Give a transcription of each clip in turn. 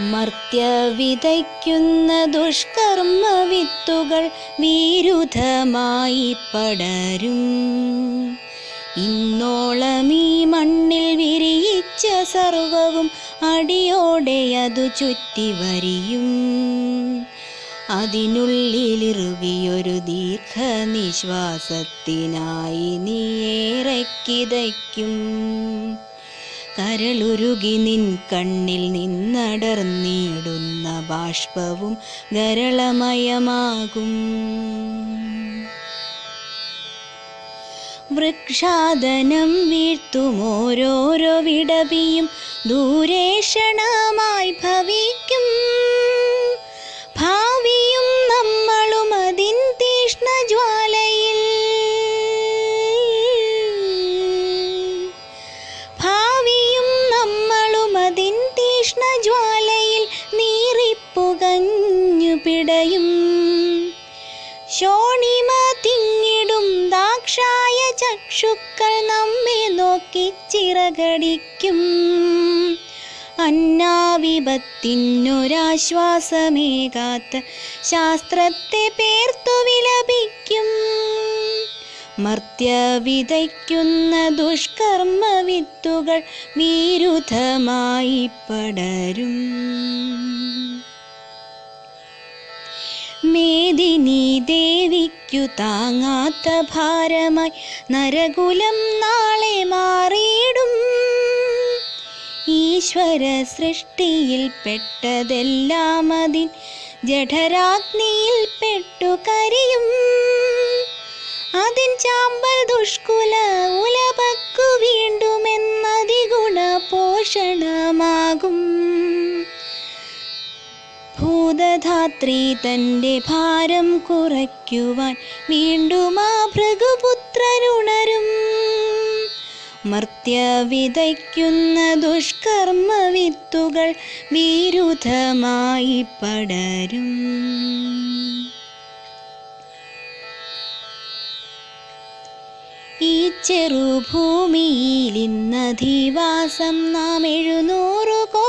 മർത്യ വിതയ്ക്കുന്ന ദുഷ്കർമ്മ വിത്തുകൾ വിരുദ്ധമായി പടരും ഇന്നോളമീ മണ്ണിൽ വിരിയിച്ച സർവവും അടിയോടെ അതു ചുറ്റി വരിയും അതിനുള്ളിലിറുകിയൊരു ദീർഘനിശ്വാസത്തിനായി നീ ഏറെ കിതയ്ക്കും. കരളുരുകി നിൻ കണ്ണിൽ നിന്നടർന്നിടുന്ന ബാഷ്പവും ഗരളമയമാകും വൃക്ഷാദനം വീഴ്ത്തും ഓരോരോ വിടവിയും ദൂരേഷണമായി ഭവിക്കും നമ്മെ നോക്കി ചിറകടിക്കും അന്നാവിപത്തിനൊരാശ്വാസമേകാത്ത ശാസ്ത്രത്തെ പേർത്തു വിലപിക്കും. മർത്യവിതയ്ക്കുന്ന ദുഷ്കർമ്മ വിത്തുകൾ വിരുദ്ധമായി പടരും. മേദിനി ദേവിക്കു താങ്ങാത്ത ഭാരമായി നരകുലം നാളെ മാറിയിടും. ഈശ്വര സൃഷ്ടിയിൽ പെട്ടതെല്ലാം അതിൻ ജഠരാഗ്നിയിൽ പെട്ടു കരിയും. അതിൻ ചാമ്പൽ ദുഷ്കുല ഉലപക്കു ഭൂതധാത്രി തന്റെ ഭാരം കുറയ്ക്കുവാൻ വീണ്ടും ആ ഭൃഗുപുത്രനുണരും മർത്യ വിതയ്ക്കുന്ന ദുഷ്കർമ്മ വിത്തുകൾ വിരുദ്ധമായി പടരും. ഈ ചെറുഭൂമിയിൽ ഇന്നധിവാസം നാം എഴുന്നൂറ് കോടിയാണത്രേ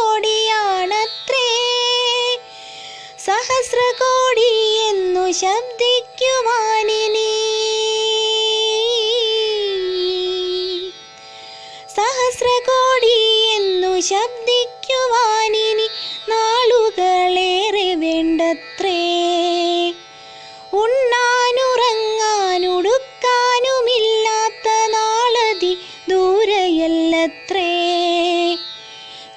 സഹസ്ര കോടി എന്നു ശബ്ദിക്കുവാനിനി. സഹസ്രകോടി എന്നു ശബ്ദിക്കുവാനിനി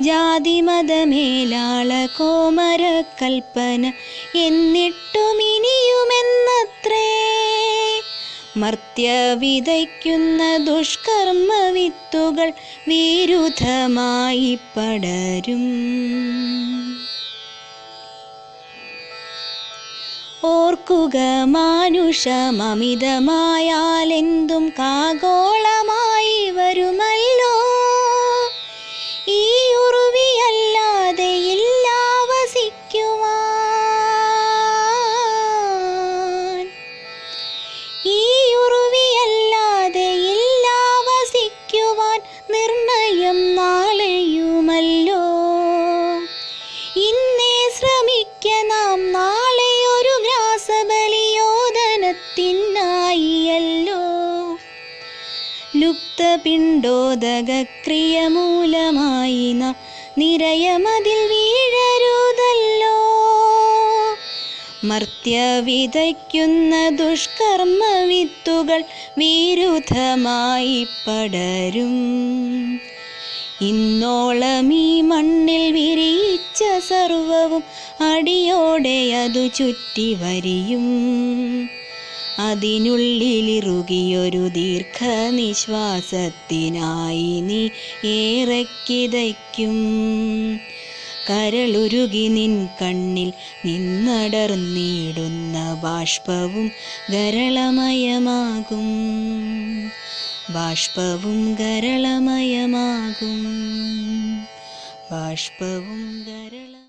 ജാതിമതമേലാള കോമര കൽപ്പന എന്നിട്ടും ഇനിയുമെന്നത്രേ മർത്യ വിതയ്ക്കുന്ന ദുഷ്കർമ്മ വിത്തുകൾ വിരുദ്ധമായി പടരും. ഓർക്കുക മാനുഷമമിതമായാലെന്തും കാഗോളമായി ലുപ്തപിണ്ഡോദകക്രിയ മൂലമായി നാം നിരയമതിൽ വീഴരുതല്ലോ. മർത്യ വിതയ്ക്കുന്ന ദുഷ്കർമ്മ വിത്തുകൾ വിരുദ്ധമായി പടരും. ഇന്നോളം ഈ മണ്ണിൽ വിരിയിച്ച സർവവും അടിയോടെ അതു ചുറ്റി വരിയും അതിനുള്ളിലിറുകിയൊരു ദീർഘനിശ്വാസത്തിനായി നീ ഏറെ കിതയ്ക്കും കരളുരുകി നിൻ കണ്ണിൽ നിന്നടർന്നിടുന്ന ബാഷ്പവും ഗരളമയമാകും. ബാഷ്പവും ഗരളമയമാകും. ബാഷ്പവും ഗരള